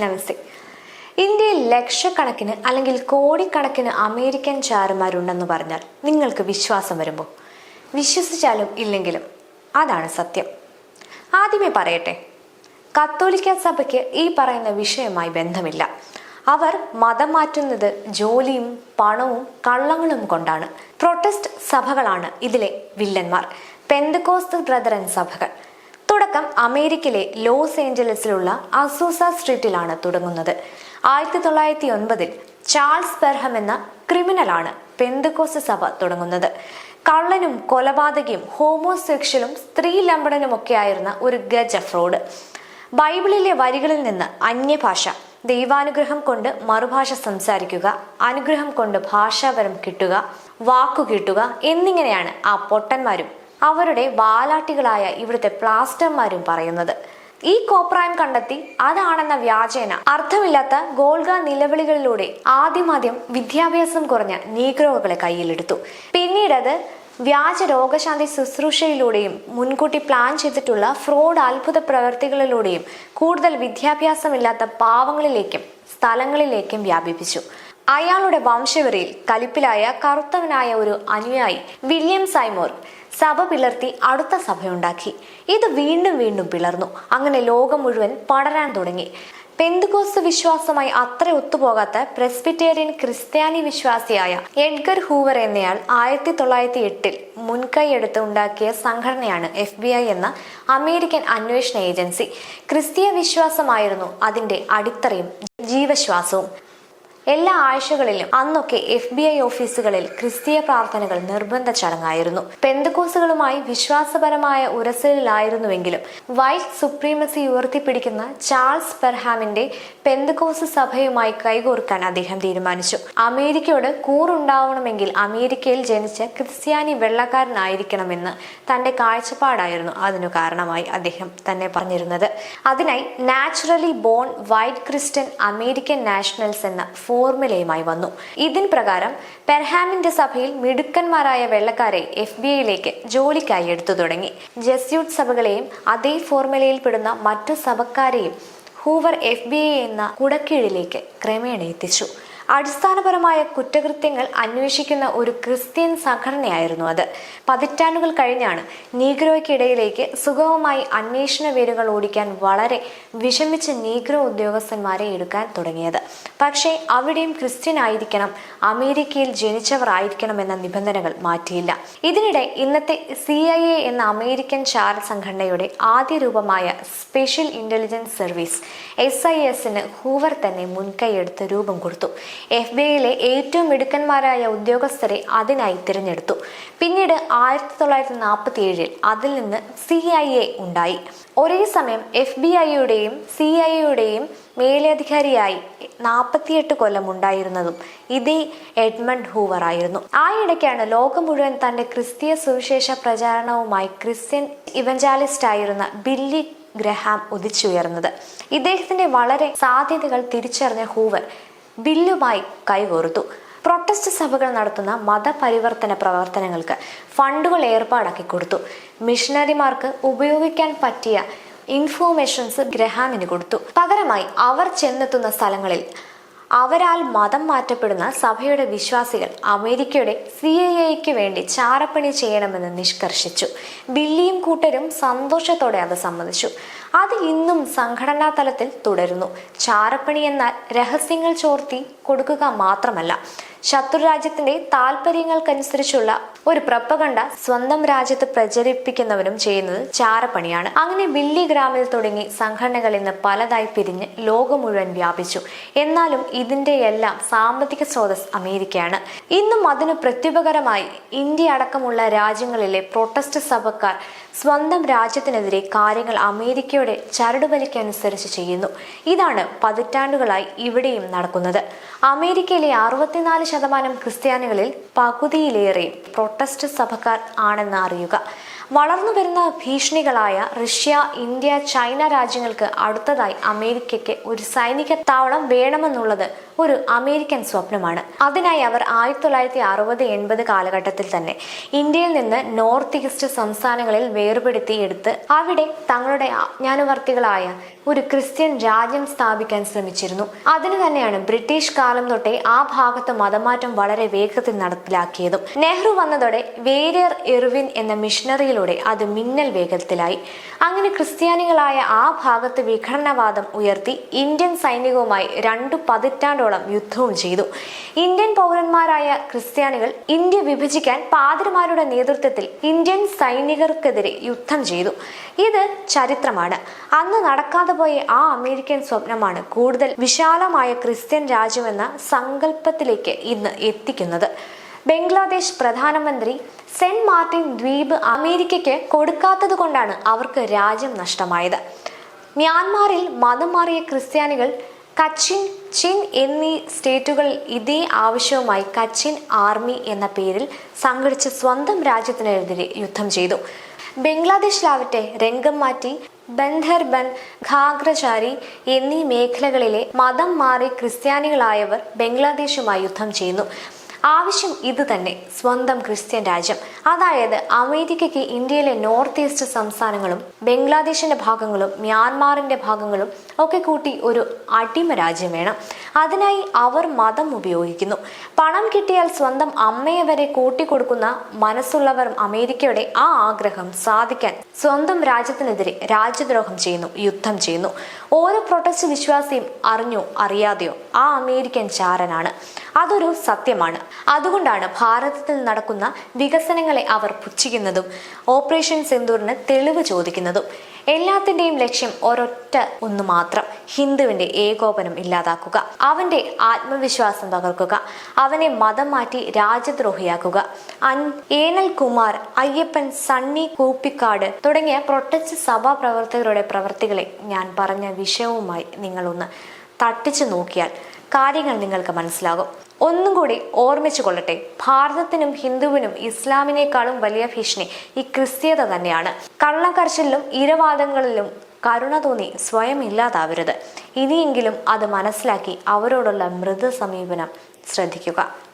നമസ്തേ. ഇന്ത്യയിൽ ലക്ഷക്കണക്കിന് അല്ലെങ്കിൽ കോടിക്കണക്കിന് അമേരിക്കൻ ചാരന്മാരുണ്ടെന്ന് പറഞ്ഞാൽ നിങ്ങൾക്ക് വിശ്വാസം വരുമ്പോൾ വിശ്വസിച്ചാലും ഇല്ലെങ്കിലും അതാണ് സത്യം. ആദ്യമേ പറയട്ടെ കത്തോലിക്ക സഭയ്ക്ക് ഈ പറയുന്ന വിഷയമായി ബന്ധമില്ല. അവർ മതം മാറ്റുന്നത് ജോലിയും പണവും കള്ളങ്ങളും കൊണ്ടാണ്. പ്രൊട്ടസ്റ്റ് സഭകളാണ് ഇതിലെ വില്ലന്മാർ. പെന്തകോസ്ത് ബ്രദറൻ സഭകൾ. തുടക്കം അമേരിക്കയിലെ ലോസ് ഏഞ്ചലസിലുള്ള അസൂസ സ്ട്രീറ്റിലാണ് തുടങ്ങുന്നത്. ആയിരത്തി തൊള്ളായിരത്തി ഒൻപതിൽ ചാൾസ് ബെർഹം എന്ന ക്രിമിനലാണ് പെന്തകോസ് സഭ തുടങ്ങുന്നത്. കള്ളനും കൊലപാതകയും ഹോമോസെക്ഷലും സ്ത്രീ ലംബടനും ഒക്കെ ആയിരുന്ന ഒരു ഗജ ഫ്രോഡ്. ബൈബിളിലെ വരികളിൽ നിന്ന് അന്യഭാഷ ദൈവാനുഗ്രഹം കൊണ്ട് മറുഭാഷ സംസാരിക്കുക അനുഗ്രഹം കൊണ്ട് ഭാഷാപരം കിട്ടുക വാക്കു കിട്ടുക എന്നിങ്ങനെയാണ് ആ പൊട്ടന്മാരും അവരുടെ വാലാട്ടികളായ ഇവിടുത്തെ പ്ലാസ്റ്റർമാരും പറയുന്നത്. ഈ കോപ്രായം കണ്ടെത്തി അതാണെന്ന വ്യാജേന. അർത്ഥമില്ലാത്ത ഗോൾഗ നിലവിളികളിലൂടെ ആദ്യമാദ്യം വിദ്യാഭ്യാസം കുറഞ്ഞ നീഗ്രോകളെ കയ്യിലെടുത്തു. പിന്നീടത് വ്യാജ രോഗശാന്തി ശുശ്രൂഷയിലൂടെയും മുൻകൂട്ടി പ്ലാൻ ചെയ്തിട്ടുള്ള ഫ്രോഡ് അത്ഭുത പ്രവർത്തികളിലൂടെയും കൂടുതൽ വിദ്യാഭ്യാസമില്ലാത്ത പാവങ്ങളിലേക്കും സ്ഥലങ്ങളിലേക്കും വ്യാപിപ്പിച്ചു. അയാളുടെ വംശവെറിയിൽ കലിപ്പിലായ കറുത്തവനായ ഒരു അനുയായി വില്യം സൈമോർ സഭ പിളർത്തി അടുത്ത സഭയുണ്ടാക്കി. ഇത് വീണ്ടും വീണ്ടും പിളർന്നു. അങ്ങനെ ലോകം മുഴുവൻ പടരാൻ തുടങ്ങി. പെന്തുകോസ് വിശ്വാസമായി അത്ര ഒത്തുപോകാത്ത പ്രസ്ബിറ്റേറിയൻ ക്രിസ്ത്യാനി വിശ്വാസിയായ എഡ്ഗർ ഹൂവർ എന്നയാൾ ആയിരത്തി തൊള്ളായിരത്തി എട്ടിൽ മുൻകൈയെടുത്ത് ഉണ്ടാക്കിയ സംഘടനയാണ് എഫ് ബി ഐ എന്ന അമേരിക്കൻ അന്വേഷണ ഏജൻസി. ക്രിസ്തീയ വിശ്വാസമായിരുന്നു അതിന്റെ അടിത്തറയും ജീവശ്വാസവും. എല്ലാ ആഴ്ചകളിലും അന്നൊക്കെ എഫ് ബി ഐ ഓഫീസുകളിൽ ക്രിസ്തീയ പ്രാർത്ഥനകൾ നിർബന്ധ ചടങ്ങായിരുന്നു. പെന്തക്കോസുകളുമായി വിശ്വാസപരമായ ഉരസലിലായിരുന്നുവെങ്കിലും വൈറ്റ് സുപ്രീമസി ഉയർത്തിപ്പിടിക്കുന്ന ചാൾസ് പെർഹാമിന്റെ പെന്തക്കോസ് സഭയുമായി കൈകോർക്കാൻ അദ്ദേഹം തീരുമാനിച്ചു. അമേരിക്കയോട് കൂറുണ്ടാവണമെങ്കിൽ അമേരിക്കയിൽ ജനിച്ച ക്രിസ്ത്യാനി വെള്ളക്കാരനായിരിക്കണമെന്ന് തന്റെ കാഴ്ചപ്പാടായിരുന്നു അതിനു കാരണമായി അദ്ദേഹം തന്നെ പറഞ്ഞിരുന്നത്. അതിനായി naturally born white Christian American nationals എന്ന ഫോർമുലയുമായി വന്നു. ഇതിന് പ്രകാരം പെർഹാമിന്റെ സഭയിൽ മിടുക്കന്മാരായ വെള്ളക്കാരെ എഫ് ബി ഐയിലേക്ക് ജോലിക്കായി എടുത്തു തുടങ്ങി. ജസ്യൂട്ട് സഭകളെയും അതേ ഫോർമുലയിൽ പെടുന്ന മറ്റു സഭക്കാരെയും ഹൂവർ എഫ് ബി ഐ എന്ന കുടക്കീഴിലേക്ക് ക്രമേണ എത്തിച്ചു. അടിസ്ഥാനപരമായ കുറ്റകൃത്യങ്ങൾ അന്വേഷിക്കുന്ന ഒരു ക്രിസ്ത്യൻ സംഘടനയായിരുന്നു അത്. പതിറ്റാണ്ടുകൾ കഴിഞ്ഞാണ് നീഗ്രോയ്ക്കിടയിലേക്ക് സുഗമമായി അന്വേഷണ വേരുകൾ ഓടിക്കാൻ വളരെ വിഷമിച്ച നീഗ്രോ ഉദ്യോഗസ്ഥന്മാരെ എടുക്കാൻ തുടങ്ങിയത്. പക്ഷേ അവിടെയും ക്രിസ്ത്യൻ ആയിരിക്കണം അമേരിക്കയിൽ ജനിച്ചവർ ആയിരിക്കണം എന്ന നിബന്ധനകൾ മാറ്റിയില്ല. ഇതിനിടെ ഇന്നത്തെ സി ഐ എ എന്ന അമേരിക്കൻ ചാര സംഘടനയുടെ ആദ്യ രൂപമായ special intelligence service S I എസിന് ഹൂവർ തന്നെ മുൻകൈയെടുത്ത് രൂപം കൊടുത്തു. എഫ് ബി ഐയിലെ ഏറ്റവും മിടുക്കന്മാരായ ഉദ്യോഗസ്ഥരെ അതിനായി തിരഞ്ഞെടുത്തു. പിന്നീട് ആയിരത്തി തൊള്ളായിരത്തി നാൽപ്പത്തി ഏഴിൽ അതിൽ നിന്ന് സി ഐ എ ഉണ്ടായി. ഒരേ സമയം എഫ് ബി ഐയുടെയും സി ഐ എയുടെയും മേലധികാരിയായി നാൽപ്പത്തിയെട്ട് കൊല്ലം ഉണ്ടായിരുന്നതും ഇതേ എഡ്മണ്ട് ഹൂവർ ആയിരുന്നു. ആ ഇടയ്ക്കാണ് ലോകം മുഴുവൻ തന്റെ ക്രിസ്തീയ സുവിശേഷ പ്രചാരണവുമായി ക്രിസ്ത്യൻ ഇവഞ്ചാലിസ്റ്റ് ആയിരുന്ന ബില്ലി ഗ്രഹാം ഉദിച്ചുയർന്നത്. ഇദ്ദേഹത്തിന്റെ വളരെ സാധ്യതകൾ തിരിച്ചറിഞ്ഞ ഹൂവർ ബില്ലുമായി കൈകോർത്തു. പ്രൊട്ടസ്റ്റ് സഭകൾ നടത്തുന്ന മതപരിവർത്തന പ്രവർത്തനങ്ങൾക്ക് ഫണ്ടുകൾ ഏർപ്പാടാക്കി കൊടുത്തു. മിഷണറിമാർക്ക് ഉപയോഗിക്കാൻ പറ്റിയ ഇൻഫോർമേഷൻസ് ഗ്രഹാമിന് കൊടുത്തു. പകരമായി അവർ ചെന്നെത്തുന്ന സ്ഥലങ്ങളിൽ അവരാൽ മതം മാറ്റപ്പെടുന്ന സഭയുടെ വിശ്വാസികൾ അമേരിക്കയുടെ സി ഐ വേണ്ടി ചാരപ്പണി ചെയ്യണമെന്ന് നിഷ്കർഷിച്ചു. ബില്ലിയും കൂട്ടരും സന്തോഷത്തോടെ അത് സമ്മതിച്ചു. അത് ഇന്നും സംഘടനാ തലത്തിൽ തുടരുന്നു. ചാരപ്പണി എന്നാൽ രഹസ്യങ്ങൾ ചോർത്തി കൊടുക്കുക മാത്രമല്ല ശത്രു രാജ്യത്തിന്റെ താല്പര്യങ്ങൾക്കനുസരിച്ചുള്ള ഒരു പ്രപ്പകണ്ട സ്വന്തം രാജ്യത്ത് പ്രചരിപ്പിക്കുന്നവരും ചെയ്യുന്നത് ചാരപ്പണിയാണ്. അങ്ങനെ വില്ലി ഗ്രാമിൽ തുടങ്ങി സംഘടനകൾ ഇന്ന് പലതായി പിരിഞ്ഞ് ലോകം മുഴുവൻ വ്യാപിച്ചു. എന്നാലും ഇതിന്റെ എല്ലാം സാമ്പത്തിക സ്രോതസ് അമേരിക്കയാണ്. ഇന്നും അതിന് പ്രത്യുപകരമായി ഇന്ത്യ അടക്കമുള്ള രാജ്യങ്ങളിലെ പ്രൊട്ടസ്റ്റ് സഭക്കാർ സ്വന്തം രാജ്യത്തിനെതിരെ കാര്യങ്ങൾ അമേരിക്കയുടെ ചരടുവലിക്കനുസരിച്ച് ചെയ്യുന്നു. ഇതാണ് പതിറ്റാണ്ടുകളായി ഇവിടെയും നടക്കുന്നത്. അമേരിക്കയിലെ അറുപത്തിനാല് ശതമാനം ക്രിസ്ത്യാനികളിൽ പകുതിയിലേറെ പ്രൊട്ടസ്റ്റ് സഭക്കാർ ആണെന്ന് അറിയുക. വളർന്നു വരുന്ന ഭീഷണികളായ റഷ്യ ഇന്ത്യ ചൈന രാജ്യങ്ങൾക്ക് അടുത്തതായി അമേരിക്കയ്ക്ക് ഒരു സൈനിക താവളം വേണമെന്നുള്ളത് ഒരു അമേരിക്കൻ സ്വപ്നമാണ്. അതിനായി അവർ ആയിരത്തി തൊള്ളായിരത്തി അറുപത് എൺപത് കാലഘട്ടത്തിൽ തന്നെ ഇന്ത്യയിൽ നിന്ന് നോർത്ത് ഈസ്റ്റ് സംസ്ഥാനങ്ങളിൽ വേർപെടുത്തി എടുത്ത് അവിടെ തങ്ങളുടെ ആജ്ഞാനുവർത്തികളായ ഒരു ക്രിസ്ത്യൻ രാജ്യം സ്ഥാപിക്കാൻ ശ്രമിച്ചിരുന്നു. അതിനു തന്നെയാണ് ബ്രിട്ടീഷ് കാലം തൊട്ടേ ആ ഭാഗത്ത് മതമാറ്റം വളരെ വേഗത്തിൽ നടപ്പിലാക്കിയതും. നെഹ്റു വന്നതോടെ വേരിയർ എറിവിൻ എന്ന മിഷണറിയിലൂടെ അത് മിന്നൽ വേഗത്തിലായി. അങ്ങനെ ക്രിസ്ത്യാനികളായ ആ ഭാഗത്ത് വിഘടനവാദം ഉയർത്തി ഇന്ത്യൻ സൈനികവുമായി രണ്ടു പതിറ്റാണ്ടോളം യുദ്ധവും ചെയ്തു. ഇന്ത്യൻ പൗരന്മാരായ ക്രിസ്ത്യാനികൾ ഇന്ത്യ വിഭജിക്കാൻ പാതിരമാരുടെ നേതൃത്വത്തിൽ ഇന്ത്യൻ സൈനികർക്കെതിരെ യുദ്ധം ചെയ്തു. ഇത് ചരിത്രമാണ്. അന്ന് നടക്കാതെ പോയ ആ അമേരിക്കൻ സ്വപ്നമാണ് കൂടുതൽ വിശാലമായ ക്രിസ്ത്യൻ രാജ്യമെന്ന സങ്കല്പത്തിലേക്ക് ഇന്ന് എത്തിക്കുന്നത്. ബംഗ്ലാദേശ് പ്രധാനമന്ത്രി സെന്റ് മാർട്ടിൻ ദ്വീപ് അമേരിക്കയ്ക്ക് കൊടുക്കാത്തത് കൊണ്ടാണ് അവർക്ക് രാജ്യം നഷ്ടമായത്. മ്യാൻമാറിൽ മതം മാറിയ ക്രിസ്ത്യാനികൾ കച്ചിൻ ചിൻ എന്നീ സ്റ്റേറ്റുകളിൽ ഇതേ ആവശ്യവുമായി കച്ചിൻ ആർമി എന്ന പേരിൽ സംഘടിച്ച് സ്വന്തം രാജ്യത്തിനെതിരെ യുദ്ധം ചെയ്തു. ബംഗ്ലാദേശിലാവട്ടെ രംഗം മാറ്റി ബന്ധർബൻ ഖാഗ്രചാരി എന്നീ മേഖലകളിലെ മതം മാറി ക്രിസ്ത്യാനികളായവർ ബംഗ്ലാദേശുമായി യുദ്ധം ചെയ്യുന്നു. ആവശ്യം ഇത് തന്നെ സ്വന്തം ക്രിസ്ത്യൻ രാജ്യം. അതായത് അമേരിക്കയ്ക്ക് ഇന്ത്യയിലെ നോർത്ത് ഈസ്റ്റ് സംസ്ഥാനങ്ങളും ബംഗ്ലാദേശിന്റെ ഭാഗങ്ങളും മ്യാൻമാറിന്റെ ഭാഗങ്ങളും ഒക്കെ കൂട്ടി ഒരു അടിമ രാജ്യം വേണം. അതിനായി അവർ മതം ഉപയോഗിക്കുന്നു. പണം കിട്ടിയാൽ സ്വന്തം അമ്മയെ വരെ കൂട്ടിക്കൊടുക്കുന്ന മനസ്സുള്ളവർ അമേരിക്കയുടെ ആ ആഗ്രഹം സാധിക്കാൻ സ്വന്തം രാജ്യത്തിനെതിരെ രാജ്യദ്രോഹം ചെയ്യുന്നു യുദ്ധം ചെയ്യുന്നു. ഓരോ പ്രൊട്ടസ്റ്റ് വിശ്വാസിയും അറിഞ്ഞോ അറിയാതെയോ ആ അമേരിക്കൻ ചാരനാണ്. അതൊരു സത്യമാണ്. അതുകൊണ്ടാണ് ഭാരതത്തിൽ നടക്കുന്ന വികസനങ്ങളെ അവർ പുച്ഛിക്കുന്നതും ഓപ്പറേഷൻ സിന്ദൂറിന് തെളിവ് ചോദിക്കുന്നതും എല്ലാത്തിന്റെയും ലക്ഷ്യം ഒരൊറ്റ ഒന്ന് മാത്രം ഹിന്ദുവിന്റെ ഏകോപനം ഇല്ലാതാക്കുക അവന്റെ ആത്മവിശ്വാസം തകർക്കുക അവനെ മതം മാറ്റി രാജ്യദ്രോഹിയാക്കുക. അൻ ഏനൽ കുമാർ അയ്യപ്പൻ സണ്ണി കൂപ്പിക്കാട് തുടങ്ങിയ പ്രൊട്ടസ്റ്റ് സഭാ പ്രവർത്തകരുടെ പ്രവർത്തികളെ ഞാൻ പറഞ്ഞ വിഷയവുമായി നിങ്ങളൊന്ന് തട്ടിച്ചു നോക്കിയാൽ കാര്യങ്ങൾ നിങ്ങൾക്ക് മനസ്സിലാകും. ഒന്നും കൂടി ഓർമ്മിച്ചു കൊള്ളട്ടെ. ഭാരതത്തിനും ഹിന്ദുവിനും ഇസ്ലാമിനേക്കാളും വലിയ ഭീഷണി ഈ ക്രിസ്തീയത തന്നെയാണ്. കള്ളക്കരച്ചിലും ഇരവാദങ്ങളിലും കരുണ തോന്നി സ്വയം ഇല്ലാതാവരുത്. ഇനിയെങ്കിലും അത് മനസ്സിലാക്കി അവരോടുള്ള മൃദു സമീപനം ശ്രദ്ധിക്കുക.